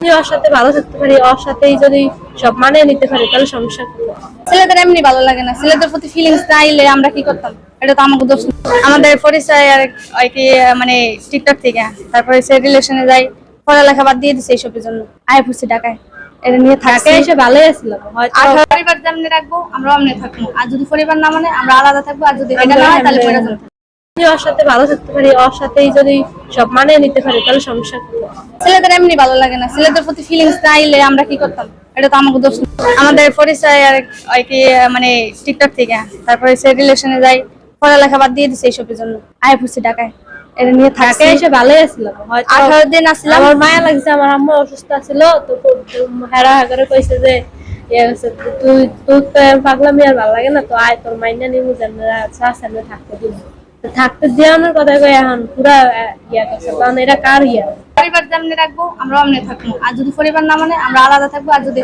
যদি ওর সাথে ভালো থাকতে পারি ওর সাথেই যদি সব মানিয়ে নিতে পারি তাহলে সমস্যা ছেলেদের এমনি ভালো লাগে না। ছেলেদের প্রতি ফিলিংস না আমরা কি করতাম? এটা তো আমাকে দোষ আমাদের পরিচয় আর কি মানে টিকটক থেকে। তারপরে সে রিলেশনে যাই পড়ালেখা বাদ দিয়ে দিছে এইসবের জন্য। আয় পড়ছি ঢাকায় এটা নিয়ে ঢাকায় থাকে এসে ভালোই আসলাম পরিবার যেমনি রাখব আমরা অমনি থাকব। আর যদি পরিবার না মানে আমরা আলাদা থাকব। আর যদি এটা না হয় তাহলে পরিবার ওর সাথে ভালো থাকতে পারি ওর সাথেই যদি সব মানিয়ে নিতে পারি তাহলে সমস্যা ছেলেদের এমনি ভালো লাগে না। ছেলেদের প্রতি ফিলিংস না আমরা কি করতাম? এটা তো আমাকে দোষ আমাদের পরিচয় আর কি মানে টিকটক থেকে। তারপরে সে রিলেশনে যাই পড়ালেখা বাদ দিয়ে দিছে এইসবের জন্য। আয় পড়ছি ঢাকায়। এটা নিয়ে থাকে এসে ভালোই আসলাম আঠারো দিন আসলাম আমার মায়া লাগছে আমার আম্মা অসুস্থ ছিল তো হেরা করে কইছে যে ইয়ে তুই তুই তো পাগলামি আর ভালো লাগে না তো আয় তোর মাইনা যেমন থাকতে দিব। থাকতে দেওয়ানোর কথা কই এখন পুরা ইয়া করছে, কারণ এটা কার ইয়া? পরিবার যেমনি রাখব আমরা অমনি থাকব। আর যদি পরিবার না মানে আমরা আলাদা থাকব, আর যদি